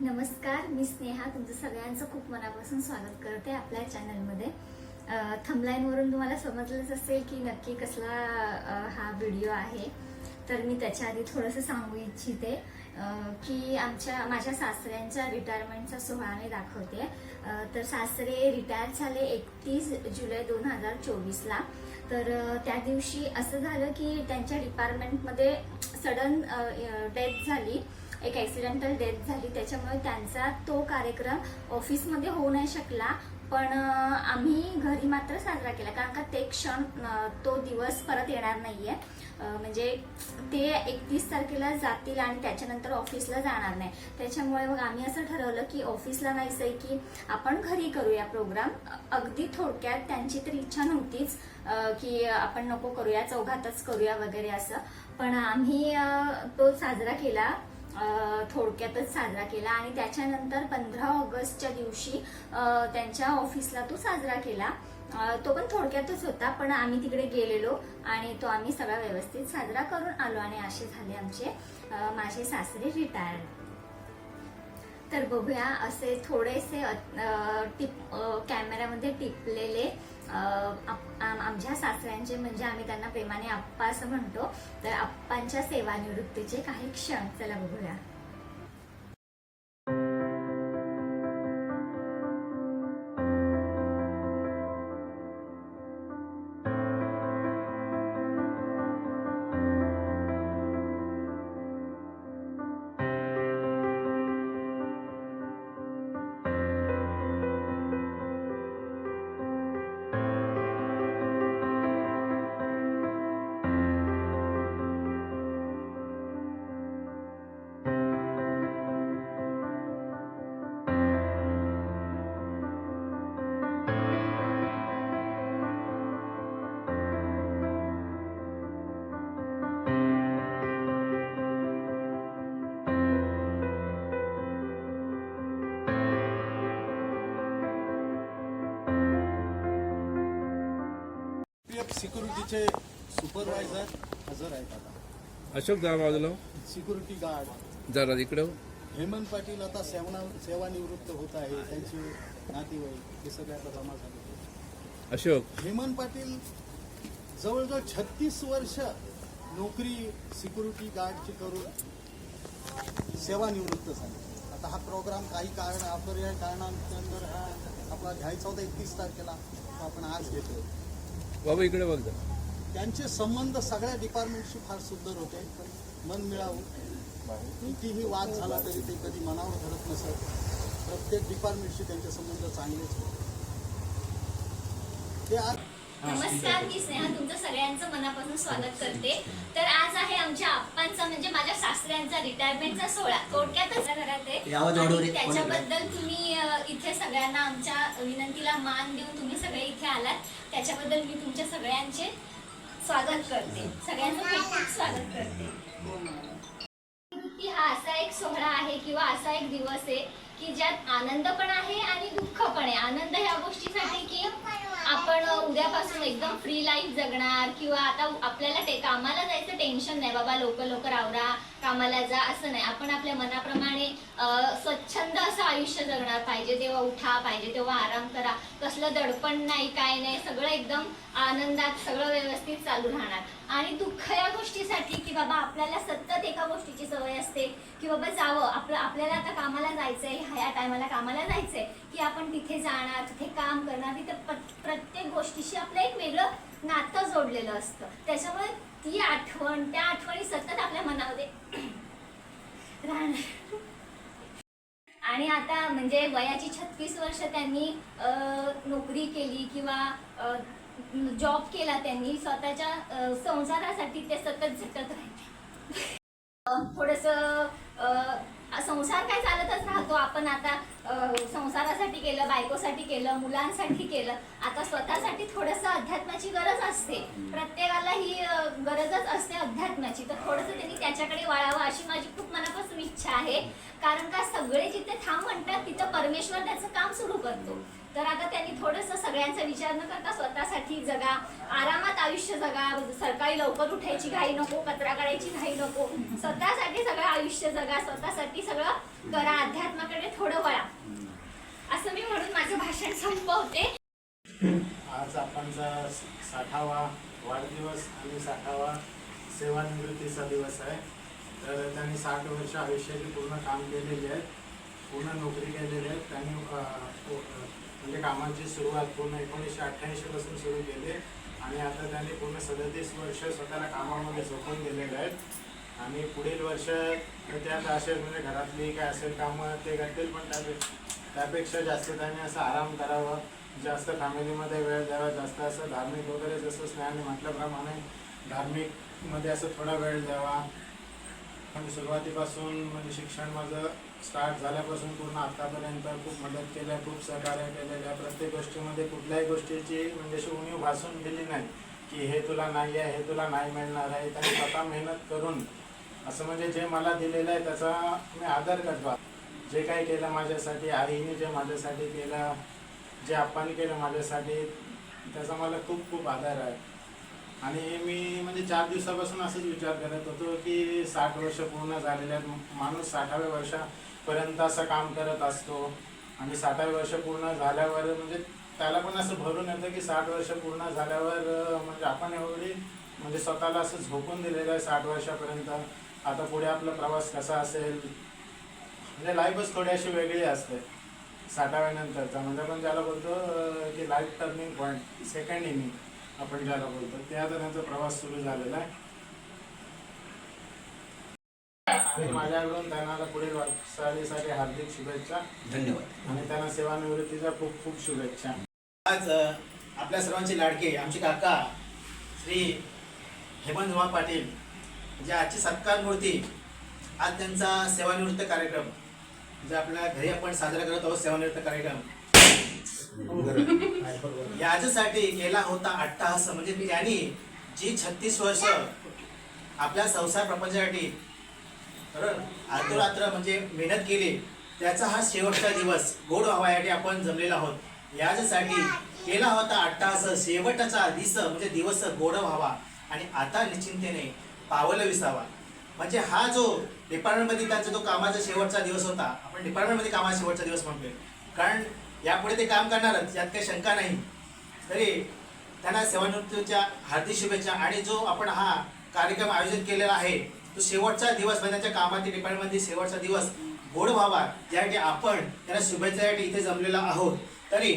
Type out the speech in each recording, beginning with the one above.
नमस्कार मी स्नेहा. तुमचं सगळ्यांचं खूप मनापासून स्वागत करते आपल्या चॅनलमध्ये. थमलाईनवरून तुम्हाला समजलंच असेल की नक्की कसला हा व्हिडिओ आहे. तर मी त्याच्या आधी थोडंसं सांगू इच्छिते की आमच्या माझ्या सासऱ्यांच्या रिटायरमेंटचा सोहळा मी दाखवते. तर सासरे रिटायर झाले एकतीस जुलै दोन हजार चोवीसला. तर त्या दिवशी असं झालं की त्यांच्या डिपार्टमेंटमध्ये सडन डेथ झाली. एक ॲक्सिडेंटल डेथ झाली. त्याच्यामुळे त्यांचा तो कार्यक्रम ऑफिसमध्ये होऊ नाही शकला. पण आम्ही घरी मात्र साजरा केला. कारण का ते क्षण तो दिवस परत येणार नाहीये. म्हणजे ते एकतीस तारखेला जातील आणि त्याच्यानंतर ऑफिसला जाणार नाही. त्याच्यामुळे मग आम्ही असं ठरवलं की ऑफिसला नाहीच की आपण घरी करूया प्रोग्राम अगदी थोडक्यात त्यांची तर इच्छा नव्हतीच की आपण नको करूया चौघातच करूया वगैरे असं. पण आम्ही तो साजरा केला. थोडक्यातच साजरा केला आणि त्याच्यानंतर पंधरा ऑगस्टच्या दिवशी त्यांच्या ऑफिसला तो साजरा केला. तो पण थोडक्यातच होता पण आम्ही तिकडे गेलेलो आणि तो आम्ही सगळा व्यवस्थित साजरा करून आलो आणि असे झाले आमचे माझे सासरे रिटायर्ड तर बघूया असे थोडेसे टिप कॅमेऱ्यामध्ये टिपलेले आमच्या सासऱ्यांचे म्हणजे आम्ही त्यांना प्रेमाने आप्पा असं म्हणतो. तर आप्पांच्या सेवानिवृत्तीचे काही क्षण चला बघूया. सिक्युरिटीचे सुपरवायझर हजर आहेत आता. अशोक जा बाजूला. Security guard. जरा इकडे. हेमंत पाटील आता सेवना सेवानिवृत्त होत आहे. त्यांचे नातेवाईक हे सगळे आता जमा झाले. अशोक. हेमंत पाटील जवळजवळ छत्तीस वर्ष नोकरी सिक्युरिटी गार्डची करून सेवानिवृत्त झाले. आता हा प्रोग्राम काही कारण अपरिहार्य कारणांतर हा आपला घ्यायचा होता एकतीस तारखेला. आपण आज घेतोय. बाबा इकडे बघ त्यांचे संबंध सगळ्या डिपार्टमेंटशी फार सुंदर होते. पण मन मिळावं. कितीही वाद झाला तरी ते कधी मनावर धरत नसत. प्रत्येक डिपार्टमेंटशी त्यांचे संबंध चांगलेच होते. ते आज नमस्कार मी स्नेहा तुमचं सगळ्यांचं मनापासून स्वागत करते. तर आज आहे आमच्या आप्पांचा म्हणजे माझ्या सासऱ्यांचा रिटायरमेंटचा सोहळा. थोडक्यातच घरात आहे. त्याच्याबद्दल तुम्ही इथे सगळ्यांना आमच्या विनंतीला मान देऊन तुम्ही सगळे इथे आलात. त्याच्याबद्दल मी तुमच्या सगळ्यांचे स्वागत करते. सगळ्यांचं खूप खूप स्वागत करते. की हा असा एक सोहळा आहे किंवा असा एक दिवस आहे की ज्यात आनंद पण आहे आणि दुःख पण आहे. आनंद ह्या गोष्टीसाठी की आपण उद्यापासून एकदम फ्री लाईफ जगणार किंवा आता आपल्याला ते कामाला जायचं टेन्शन नाही बाबा लवकर लवकर आवरा कामाला जा असं नाही. आपण आपल्या मनाप्रमाणे स्वच्छंद असं आयुष्य जगणार पाहिजे. तेव्हा उठा पाहिजे तेव्हा आराम करा. कसलं दडपण नाही काय नाही सगळं एकदम आनंदात सगळं व्यवस्थित चालू राहणार. आणि दुःख या गोष्टीसाठी की बाबा आपल्याला सतत एका गोष्टीची सवय असते की बाबा जावं आपलं आपल्याला आता कामाला जायचंय ह्या टायमाला कामाला जायचंय की आपण तिथे जाणार तिथे काम करणार तिथे प्रत्येक गोष्टीशी आपलं एक वेगळं नातं जोडलेलं असतं. त्याच्यामुळे ती आठवण त्या आठवणी सतत आपल्या मनामध्ये राहणार. आणि आता म्हणजे वयाची छत्तीस वर्ष त्यांनी नोकरी केली किंवा जॉब केला त्यांनी स्वतःच्या संसारासाठी ते सतत झटत राहिले. थोडस संसार काय चालतच राहतो. आपण आता संसारासाठी केलं बायकोसाठी केलं मुलांसाठी केलं. आता स्वतःसाठी थोडस अध्यात्माची गरज असते. प्रत्येकाला ही गरजच असते अध्यात्माची. तर थोडस त्यांनी त्याच्याकडे वळावं अशी माझी खूप मनापासून इच्छा आहे. कारण का सगळे जिथे थांब म्हणतात तिथं परमेश्वर त्याचं काम सुरू करतो. तर आता त्यांनी थोडंसं सगळ्यांचा विचार न करता स्वतःसाठी जगा आरामात आयुष्य जगा सकाळी लवकर उठायची घाई नको कचरा काढायची घाई नको. स्वतःसाठी सगळं आयुष्य जगा स्वतःसाठी सगळं करा अध्यात्माकडे थोडं वळा. असं मी म्हणून माझं भाषण संपवते. आज आपण साठावा वाढदिवस आणि साठावा सेवानिवृत्तीचा दिवस आहे. तर त्यांनी साठ वर्ष आयुष्याचे पूर्ण काम केलेले आहेत पूर्ण नोकरी केलेली आहे त्यांनी म्हणजे कामाची सुरुवात पूर्ण एकोणीसशे अठ्ठ्याऐंशीपासून सुरू केली आणि आता त्यांनी पूर्ण सदतीस वर्ष स्वतःला कामामध्ये झोपून गेलेले आहेत. आणि पुढील वर्ष त्यात असेल म्हणजे घरातली काय असेल कामं ते करतील पण त्यापे- त्यापेक्षा जास्त त्यांनी असं आराम करावं. जास्त फॅमिलीमध्ये वेळ द्यावा जास्त असं धार्मिक वगैरे जसं स्नेहाने म्हटल्याप्रमाणे धार्मिकमध्ये असं थोडा वेळ द्यावा. म्हणजे सुरुवातीपासून म्हणजे शिक्षण माझं स्टार्ट झाल्यापासून पूर्ण आत्तापर्यंत खूप मदत केल्या खूप सहकार्य केलेलं आहे प्रत्येक गोष्टीमध्ये कुठल्याही गोष्टीची म्हणजे अशी उणीव भासून गेली नाही की हे तुला नाही आहे हे तुला नाही मिळणार आहे. त्यांनी स्वतः मेहनत करून असं म्हणजे जे मला दिलेलं आहे त्याचा मी आदर करतो. जे काही केलं माझ्यासाठी आईने जे माझ्यासाठी केलं जे आप्पांनी केलं माझ्यासाठी त्याचा मला खूप खूप आदर आहे. आणि मी म्हणजे चार दिवसापासून असंच विचार करत होतो की साठ वर्ष पूर्ण झालेले आहेत. माणूस साठाव्या वर्षा पर्यंत असं काम करत असतो. आणि साठाव्या वर्ष पूर्ण झाल्यावर म्हणजे त्याला पण असं भरून येतं की साठ वर्ष पूर्ण झाल्यावर म्हणजे आपण एवढी म्हणजे स्वतःला असं झोपून दिलेलं आहे साठ वर्षापर्यंत. आता पुढे आपला प्रवास कसा असेल? म्हणजे लाईफच थोडी अशी वेगळी असते. साठाव्यानंतरचा म्हणजे आपण ज्याला बोलतो की life turning point second inning आपण ज्याला बोलतो ते आता त्यांचा प्रवास सुरू झालेला आहे. माझ्याकडून त्यांना पुढील वाटचालीसाठी हार्दिक शुभेच्छा. धन्यवाद. आणि त्यांना सेवानिवृत्तीच्या खूप खूप शुभेच्छा. आज अ, आपल्या सर्वांचे लाडके आमचे काका श्री हेमंत उमा पाटील जे आजची सत्कार मूर्ती आज त्यांचा सेवानिवृत्त कार्यक्रम जे आपल्या घरी आपण साजरा करत आहोत सेवानिवृत्त कार्यक्रम. याच्यासाठी केला होता अट्टाहास म्हणजे त्यांनी जी छत्तीस वर्ष आपल्या संसार प्रपंचासाठी बरोबर म्हणजे मेहनत केली त्याचा हा शेवटचा दिवस गोड व्हावासाठी आपण जमलेला आहोत. याच्यासाठी केला होता अट्टाहास शेवटचा दिस म्हणजे दिवस गोड व्हावा. आणि आता निश्चिंतेने पावलं विसावा. म्हणजे हा जो डिपार्टमेंटमध्ये त्यांचा जो कामाचा शेवटचा दिवस होता आपण डिपार्टमेंटमध्ये कामाचा शेवटचा दिवस म्हणतोय. कारण यापुढे ते काम करणारच यात काही शंका नाही. तरी त्यांना सेवानिवृत्तीच्या हार्दिक शुभेच्छा आणि जो आपण हा कार्यक्रम आयोजित केलेला आहे तो शेवटचा दिवस म्हणजे त्यांच्या कामातील डिपार्टमेंटमध्ये शेवटचा दिवस गोड व्हावा यासाठी आपण त्यांना शुभेच्छासाठी इथे जमलेलो आहोत. तरी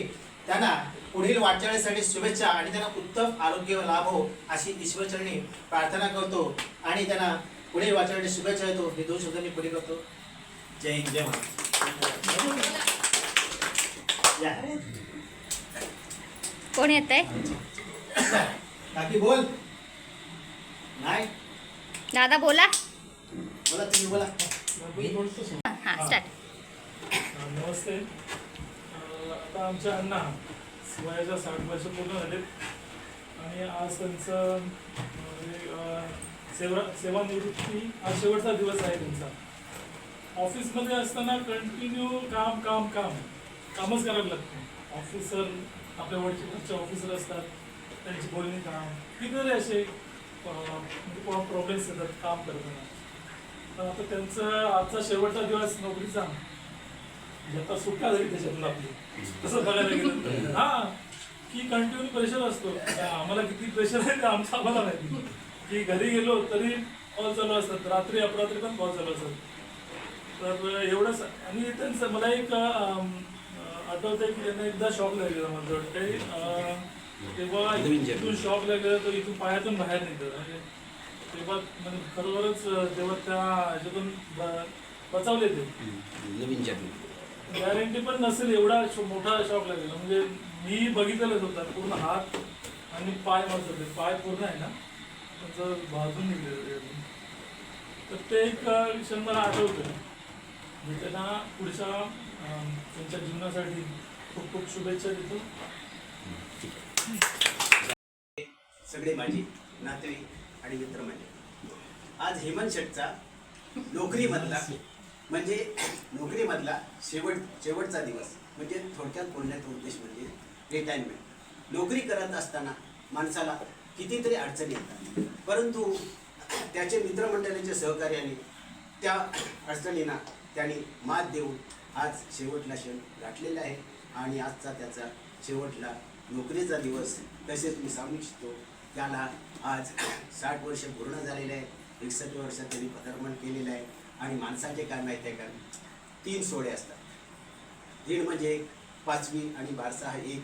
त्यांना पुढील वाटचालीसाठी शुभेच्छा आणि त्यांना उत्तम आरोग्य लाभो अशी ईश्वरचरणी प्रार्थना करतो आणि त्यांना पुढील वाटचालीसाठी शुभेच्छा देतो. हे दोन शब्द मी पुढे करतो. जय हिंद जय महाराज. कोण येत आहे बोल. नाही? दादा बोला. बोला तुम्ही बोला. हा स्टार्ट नमस्ते. आता आमच्या अण्णा वयाच्या साठ वर्ष पूर्ण झालेत. आणि आज त्यांचं म्हणजे, सेवा सेवानिवृत्ती हा शेवटचा दिवस आहे त्यांचा. ऑफिसमध्ये असताना कंटिन्यू काम काम काम. कामच करायला लागतं. ऑफिसर आपल्या वरचे ऑफिसर असतात. त्यांची बोलणी काम. कितीतरी असे प्रॉब्लेम्स येतात काम करताना तर आता त्यांचं आजचा शेवटचा दिवस नोकरीचा आता सुट्टा झाली त्याच्यातून आपली तसं बघायला गेलं हा की कंटिन्यू प्रेशर असतो आम्हाला किती प्रेशर आहे ते आमचं आम्हाला माहिती की घरी गेलो तरी कॉल चालू असतात रात्री अपरात्री पण कॉल चालू असतात तर एवढंच. आणि त्यांचं मला एक आठवतंय की त्यांना एकदा शॉक लागलेला माझं वाटतंय अं, तेव्हा इथून शॉक लागलेला तो इथून पायातून बाहेर निघतात. म्हणजे तेव्हा म्हणजे खरोखरच तेव्हा त्या ह्याच्यातून बचावले ते. नवीन गॅरंटी पण नसेल एवढा शो- मोठा शॉक लागलेला म्हणजे मी बघितलेलंच होता पूर्ण हात आणि पाय मस्त होते पाय पूर्ण आहे ना? त्यांचं भाजून निघलेलं. तर ते एक क्षण मला आठवतं मी त्यांना पुढच्या त्यांच्या जीवनासाठी खूप खूप शुभेच्छा देतो. सगळे माझे नातेवाईक आणि मित्र माझे आज हेमंत शेटचा नोकरीमधला म्हणजे नोकरीमधला शेवट शेवटचा दिवस म्हणजे थोडक्यात बोलण्याचा उद्देश म्हणजे रिटायरमेंट नोकरी करत असताना माणसाला कितीतरी अडचणी येतात. परंतु त्याचे मित्रमंडळीच्या सहकार्याने त्या अडचणींना त्यांनी मात देऊन आज शेवटला क्षण गाठलेला आहे आणि आजचा त्याचा शेवटला नोकरीचा दिवस तसेच मी सांगू इच्छितो त्याला आज साठ वर्ष पूर्ण झालेले आहे एकसष्ट वर्षात त्यांनी पदार्पण केलेलं आहे आणि माणसाचे काय माहिती आहे का? तीन सोहळे असतात. दीड म्हणजे एक पाचवी आणि बारसा हा एक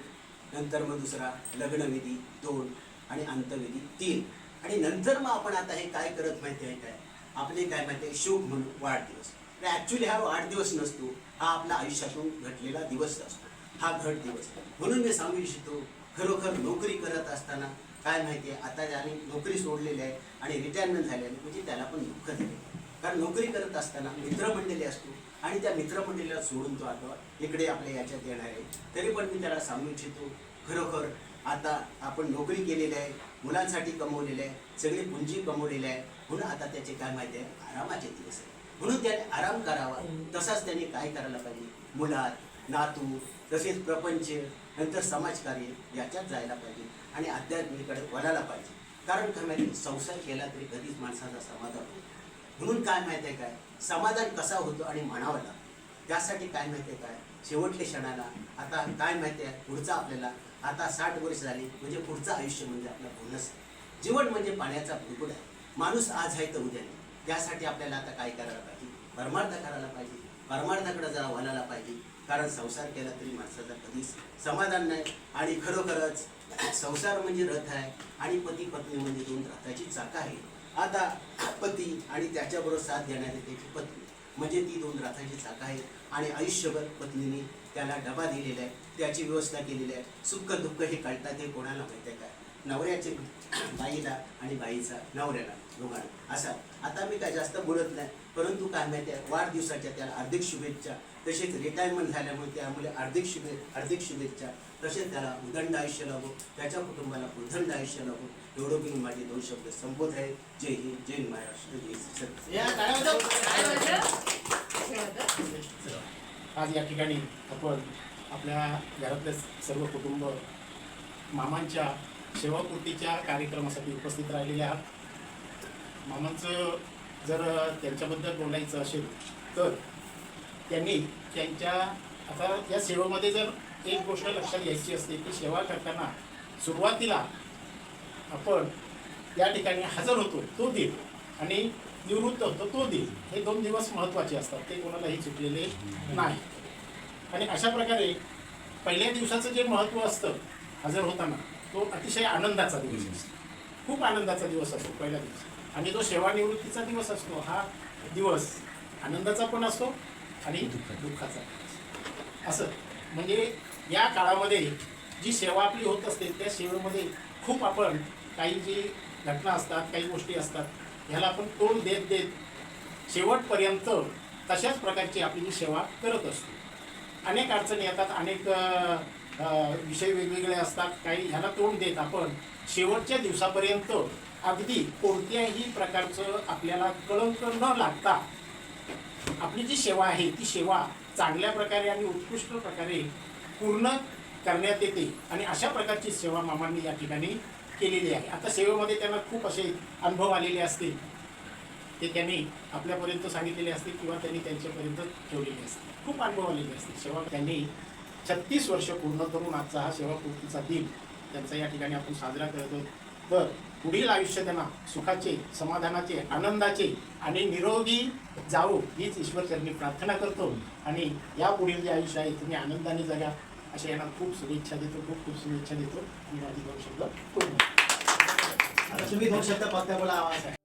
नंतर मग दुसरा लग्नविधी दोन आणि अंतविधी तीन. आणि नंतर मग आपण आता हे काय करत माहिती आहे काय? आपले काय माहिती आहे? शुभ म्हणून वाढदिवस. ॲक्च्युली हा वाढदिवस नसतो हा आपल्या आयुष्यातून घडलेला दिवस असतो. हा घट दिवस. म्हणून मी सांगू इच्छितो खरोखर नोकरी करत असताना काय माहिती आहे आता ज्याने नोकरी सोडलेली आहे आणि रिटायरमेंट झालेली म्हणजे त्याला पण दुःख झाले कारण नोकरी करत असताना मित्रमंडळी असतो आणि त्या मित्रमंडळीला सोडून तो आता इकडे आपल्या याच्यात येणार आहे. तरी पण मी त्याला सांगू इच्छितो खरोखर आता आपण नोकरी केलेली आहे मुलांसाठी कमवलेले आहे सगळी पुंजी कमवलेली आहे म्हणून आता त्याचे काय माहिती आहे आरामाचे दिवस आहे म्हणून त्याने आराम करावा तसाच त्याने काय करायला पाहिजे? मुलात नातू तसेच प्रपंच नंतर समाजकार्य याच्यात जायला पाहिजे आणि अध्यात्मिकडे वळायला पाहिजे. कारण काय म्हणजे संसार केला तरी कधीच माणसाचा समाधान होतो म्हणून काय माहिती आहे काय? समाधान कसा होतो आणि म्हणावं लागतं. त्यासाठी काय माहिती आहे काय? शेवटच्या क्षणाला आता काय माहिती आहे? पुढचा आपल्याला आता साठ वर्ष झाली म्हणजे पुढचं आयुष्य म्हणजे आपला बोनस आहे. जीवन म्हणजे पाण्याचा बुडबुड आहे. माणूस आज आहे तर उद्या नाही. त्यासाठी आपल्याला आता काय करायला पाहिजे? परमार्थ करायला पाहिजे. परमार्थाकडे जरा वळायला पाहिजे. कारण संसार केला तरी माणसाचा कधीच समाधान नाही. आणि खरोखरच संसार म्हणजे रथ आहे आणि पती पत्नी म्हणजे दोन रथाची चाका आहे. आता पती आणि त्याच्याबरोबर साथ देणारी त्याची पत्नी म्हणजे ती दोन रथाची चाका आहे. आणि आयुष्यभर पत्नीने त्याला डबा दिलेला आहे. त्याची व्यवस्था केलेली आहे. सुख दुःख हे कळतात हे कोणाला माहिती आहे का? नवऱ्याचे बाईला आणि बाईचा नवऱ्याला. दोघांना असा आता मी काय जास्त बोलत नाही परंतु काय माहिती आहे वाढदिवसाच्या त्याला हार्दिक शुभेच्छा तसेच रिटायरमेंट झाल्यामुळे त्यामुळे हार्दिक शुभे हार्दिक शुभेच्छा तसेच त्याला उदंड आयुष्य लाभो त्याच्या कुटुंबाला उदंड आयुष्य लाभो. एवढं मी माझे दोन शब्द संबोध आहे. जय हिंद जय महाराष्ट्र जय आज या ठिकाणी आपण आपल्या घरातले सर्व कुटुंब मामांच्या सेवापूर्तीच्या कार्यक्रमासाठी उपस्थित राहिलेले आहात. मामांचं जर त्यांच्याबद्दल बोलायचं असेल तर त्यांनी त्यांच्या आता या सेवेमध्ये जर एक गोष्ट लक्षात घ्यायची असते की सेवा करताना सुरुवातीला आपण या ठिकाणी हजर होतो तो दिन आणि निवृत्त होतो तो दिन. हे दोन दिवस महत्त्वाचे असतात ते कोणालाही चुकलेले नाही. आणि अशा प्रकारे पहिल्या दिवसाचं जे महत्त्व असतं हजर होताना तो अतिशय आनंदाचा दिवस असतो. खूप आनंदाचा दिवस असतो पहिला दिवस आणि जो सेवानिवृत्तीचा दिवस असतो हा दिवस आनंदाचा पण असतो आणि दुःखाचा. असं. म्हणजे या काळामध्ये जी सेवा आपली होत असते त्या सेवेमध्ये खूप आपण काही जी घटना असतात काही गोष्टी असतात ह्याला आपण तोंड देत देत शेवटपर्यंत तशाच प्रकारची आपली सेवा करत असतो. अनेक अडचणी येतात अनेक विषय वेगवेगळे असतात काही ह्याला तोंड देत आपण. शेवटच्या दिवसापर्यंत अगदी कोणत्याही प्रकारचं आपल्याला कळंक न लागता आपली जी सेवा आहे ती सेवा चांगल्या प्रकारे आणि उत्कृष्ट प्रकारे पूर्ण करण्यात येते आणि अशा प्रकारची सेवा मामांनी या ठिकाणी केलेली आहे. आता सेवेमध्ये त्यांना खूप असे अनुभव आलेले असतील. ते त्यांनी आपल्यापर्यंत सांगितलेले असतील किंवा त्यांनी त्यांच्यापर्यंत ठेवलेले असतील. खूप अनुभव आलेले असतील. सेवा त्यांनी छत्तीस वर्ष पूर्ण करून आजचा हा सेवापूर्तीचा दिन त्यांचा या ठिकाणी आपण साजरा करतो तर पुढील आयुष्य त्यांना सुखाचे समाधानाचे आनंदाचे आणि निरोगी जावो हीच ईश्वरचरणी प्रार्थना करतो. आणि या पुढील जे आयुष्य आहे तुम्ही आनंदाने जगा. अशा यांना खूप शुभेच्छा देतो खूप खूप शुभेच्छा देतो. आणि माझी दोन शब्द पूर्ण. आता तुम्ही दोन शब्द फक्त आवाज आहे.